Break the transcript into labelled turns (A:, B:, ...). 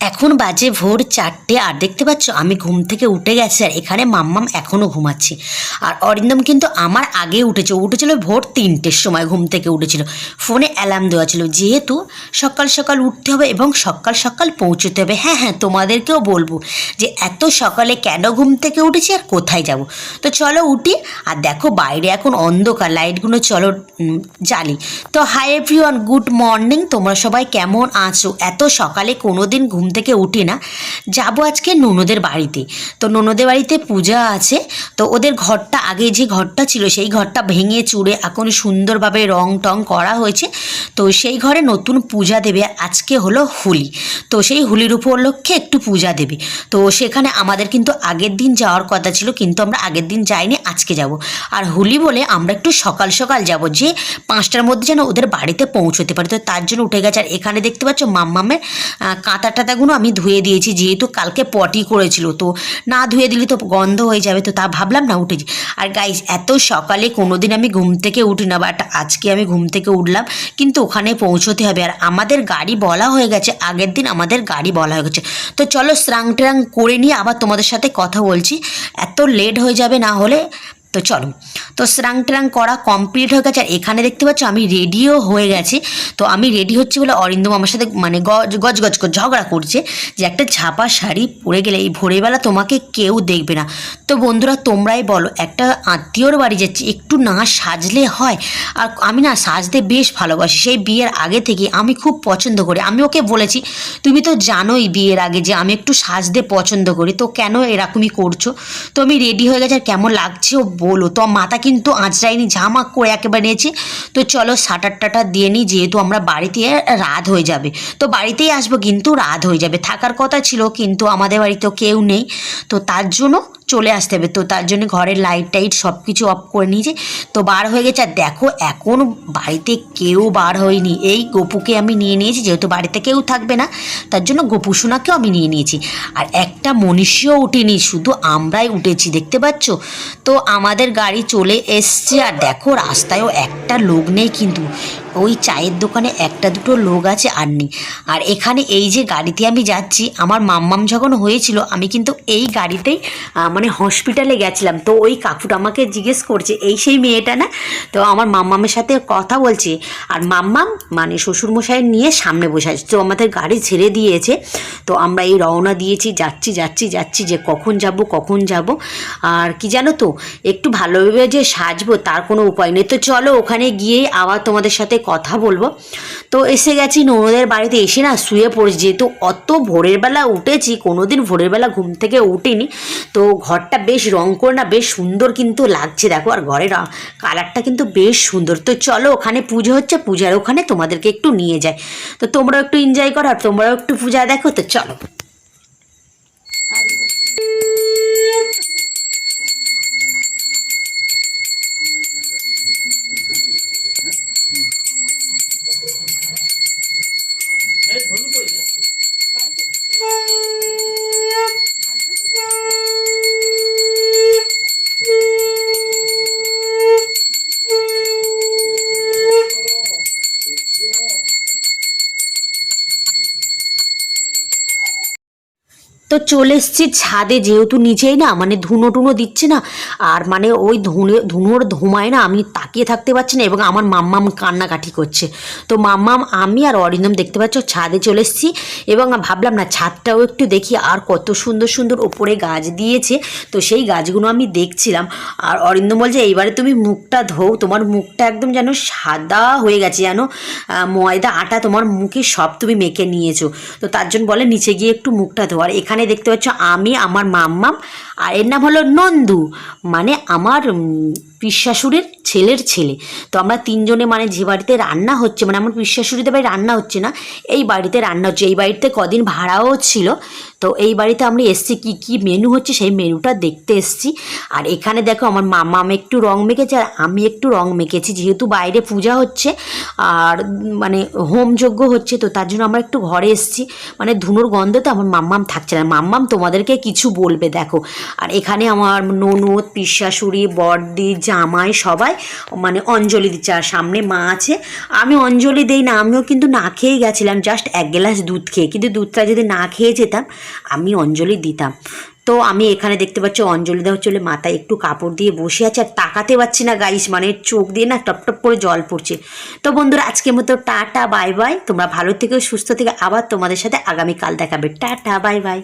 A: এখন বাজে ভোর চারটে আর দেখতে পাচ্ছ, আমি ঘুম থেকে উঠে গেছি আর এখানে মাম্মাম এখনও ঘুমাচ্ছি। আর অরিন্দম কিন্তু আমার আগে উঠেছে। উঠেছিল ভোর তিনটের সময় ঘুম থেকে উঠেছিল। ফোনে অ্যালার্ম দেওয়া ছিল, যেহেতু সকাল সকাল উঠতে হবে এবং সকাল সকাল পৌঁছতে হবে। হ্যাঁ হ্যাঁ তোমাদেরকেও বলব যে এত সকালে কেন ঘুম থেকে উঠেছি আর কোথায় যাব? তো চলো উঠি। আর দেখো বাইরে এখন অন্ধকার, লাইটগুলো চলো জ্বালি। তো হাই এভরিওয়ান গুড মর্নিং তোমরা সবাই কেমন আছো? এত সকালে কোনো দিন ঘুম থেকে উঠি না যাব আজকে ননদের বাড়িতে। তো ননদের বাড়িতে পূজা আছে তো ওদের ঘরটা আগে যে ঘরটা ছিল সেই ঘরটা ভেঙে চুড়ে এখন সুন্দরভাবে রং টং করা হয়েছে। তো সেই ঘরে নতুন পূজা দেবে আজকে হলো হোলি। তো সেই হোলির উপলক্ষে একটু পূজা দেবে। তো সেখানে আমাদের কিন্তু আগের দিন যাওয়ার কথা ছিল কিন্তু আমরা আগের দিন যাইনি আজকে যাব। আর হোলি বলে আমরা একটু সকাল সকাল যাব যে পাঁচটার মধ্যে যেন ওদের বাড়িতে পৌঁছতে পারি। তো তার জন্য উঠে গেছে আর এখানে দেখতে পাচ্ছ মাম্মামের আহ, কাঁটা টাতাগুলো আমি ধুয়ে দিয়েছি, যেহেতু কালকে পটি করেছিল, তো না ধুয়ে দিলে তো গন্ধ হয়ে যাবে, তো তা ভাবলাম না উঠেছি আর গাইস এত সকালে কোনোদিন আমি ঘুম থেকে উঠি না বাট আজকে আমি ঘুম থেকে উঠলাম, কিন্তু ওখানে পৌঁছতে হবে। আর আমাদের গাড়ি বলা হয়ে গেছে, আগের দিন আমাদের গাড়ি বলা হয়ে গেছে। তো চলো স্রাং ট্রাং করে নিয়ে আবার তোমাদের সাথে কথা বলছি। এত লেট হয়ে যাবে না হলে তো চলো। তো স্রাং ট্রাং করা কমপ্লিট হয়ে গেছে। আর এখানে দেখতে পাচ্ছ আমি রেডিও হয়ে গেছে। তো আমি রেডি হচ্ছি বলে অরিন্দম আমার সাথে মানে গজ গজ গজ ঝগড়া করছে যে একটা ছাপা শাড়ি পরে গেলে এই ভোরবেলা তোমাকে কেউ দেখবে না। তো বন্ধুরা, তোমরাই বলো, একটা আত্মীয়র বাড়ি যাচ্ছি একটু না সাজলে হয়, আর আমি না সাজতে বেশ ভালোবাসি। সেই বিয়ের আগে থেকে আমি খুব পছন্দ করি। আমি ওকে বলেছি, তুমি তো জানোই বিয়ের আগে যে আমি একটু সাজতে পছন্দ করি। তো কেন এরকমই করছ? তো আমি রেডি হয়ে গেছে। আর কেমন লাগছে ও বলো। তো মাথা কিন্তু আঁচড়াইনি ঝামাক করে একেবারে নিয়েছি। তো চলো সাটার টাটার দিয়ে নিই যেহেতু আমরা বাড়িতে রাত হয়ে যাবে। তো বাড়িতেই আসব কিন্তু রাত হয়ে যাবে। থাকার কথা ছিল কিন্তু আমাদের বাড়িতে কেউ নেই। তো তার জন্য চলে আসতে হবে। তো তার জন্য ঘরের লাইট টাইট সব কিছু অফ করে নিয়েছে। তো বার হয়ে গেছে। আর দেখো, এখন বাড়িতে কেউ বার হয়নি। এই গপুকে আমি নিয়ে নিয়েছি, যেহেতু বাড়িতে কেউ থাকবে না, তার জন্য গপু সোনাকেও আমি নিয়ে নিয়েছি। আর একটা মনীষীও উঠেনি, শুধু আমরাই উঠেছি, দেখতে পাচ্ছ? তো আমাদের গাড়ি চলে এসছে। আর দেখো, রাস্তায়ও একটা লোক নেই কিন্তু। ওই চায়ের দোকানে একটা দুটো লোক আছে আর নেই আর এখানে এই যে গাড়িতে আমি যাচ্ছি, আমার মাম্মাম যখন হয়েছিল, আমি কিন্তু এই গাড়িতেই মানে হসপিটালে গেছিলাম। তো ওই কাকুটা আমাকে জিজ্ঞেস করছে, এই সেই মেয়েটা না? তো আমার মাম্মামের সাথে কথা বলছে। আর মাম্মাম মানে শ্বশুরমশাই নিয়ে সামনে বসে আছে। তো আমাদের গাড়ি ছেড়ে দিয়েছে। তো আমরা এই রওনা দিয়েছি, যাচ্ছি যাচ্ছি যাচ্ছি, যে কখন যাব কখন যাব। আর কি জানো তো, একটু ভালোভাবে যে সাজবো, তার কোনো উপায় নেই। তো চলো ওখানে গিয়ে আবার তোমাদের সাথে কথা বলব। তো এসে গেছি, ননদের বাড়িতে এসে না শুয়ে পড়েছি। যেহেতু অত ভোরের বেলা উঠেছি, কোনোদিন ভোরের বেলা ঘুম থেকে উঠিনি। তো ঘরটা বেশ রং করে না বেশ সুন্দর কিন্তু লাগছে। দেখো, আর ঘরের কালারটা কিন্তু বেশ সুন্দর। তো চলো, ওখানে পুজো হচ্ছে, পূজার ওখানে তোমাদেরকে একটু নিয়ে যায় তো তোমরাও একটু এনজয় করো, আর তোমরাও একটু পূজা দেখো, তো চলো। তো চলে এসছি ছাদে, যেহেতু নিচেই না মানে ধুনো টুনো দিচ্ছে না, আর মানে ওই ধুনে, ধুনোর ধুমায় না আমি তাকিয়ে থাকতে পারছি না, এবং আমার মাম্মাম কান্নাকাটি করছে। তো মাম্মাম, আমি আর অরিন্দম দেখতে পাচ্ছ, ছাদে চলে এসছি, এবং ভাবলাম না ছাদটাও একটু দেখি, আর কত সুন্দর সুন্দর ওপরে গাছ দিয়েছে, তো সেই গাছগুলো আমি দেখছিলাম, আর অরিন্দম বলছে, এইবারে তুমি মুখটা ধোও, তোমার মুখটা একদম যেন সাদা হয়ে গেছে যেন ময়দা, আটা তোমার মুখে সব তুমি মেখে নিয়েছো। তো তার জন্য বলে, নিচে গিয়ে একটু মুখটা ধোও আর এখানে দেখতে পাচ্ছ আমি আমার মাম্মাম আর এর নাম হলো নন্দু। মানে আমার পিসাশুরের ছেলের ছেলে। তো আমরা তিনজনে মানে যে বাড়িতে রান্না হচ্ছে মানে আমার পিসাশুরিতে বাড়ি রান্না হচ্ছে না, এই বাড়িতে রান্না হচ্ছে। এই বাড়িতে কদিন ভাড়াও ছিল, তো এই বাড়িতে আমরা এসছি, কি কি মেনু হচ্ছে সেই মেনুটা দেখতে এসছি। আর এখানে দেখো আমার মামা, আমি একটু রং মেখেছে আর আমি একটু রং মেখেছি। যেহেতু বাইরে পূজা হচ্ছে আর মানে হোমযজ্ঞ হচ্ছে, তো তার জন্য আমরা একটু ঘরে এসছি। মানে ধুনোর গন্ধতে আমার মাম্মাম থাকছে না। মাম্মাম তোমাদেরকে কিছু বলবে, দেখো। আর এখানে আমার ননদ পিসাশুড়ি বড়দি জামাই সবাই মানে অঞ্জলি দিচ্ছে, আর সামনে মা আছে। আমি অঞ্জলি দেই না, আমিও কিন্তু না খেয়ে গেছিলাম জাস্ট এক গ্লাস দুধ খেয়ে। কিন্তু দুধটা যদি না খেয়ে যেতাম, আমি অঞ্জলি দিতাম। তো আমি এখানে দেখতে পাচ্ছি, অঞ্জলি দেওয়া চলে মাথায় একটু কাপড় দিয়ে বসে আছে, আর তাকাতে পারছি না গাইস মানে চোখ দিয়ে না টপ টপ করে জল পড়ছে। তো বন্ধুরা, আজকের মতো টাটা বাই বাই তোমরা ভালো থেকে, সুস্থ থেকে, আবার তোমাদের সাথে আগামীকাল দেখাবে। Tata bye bye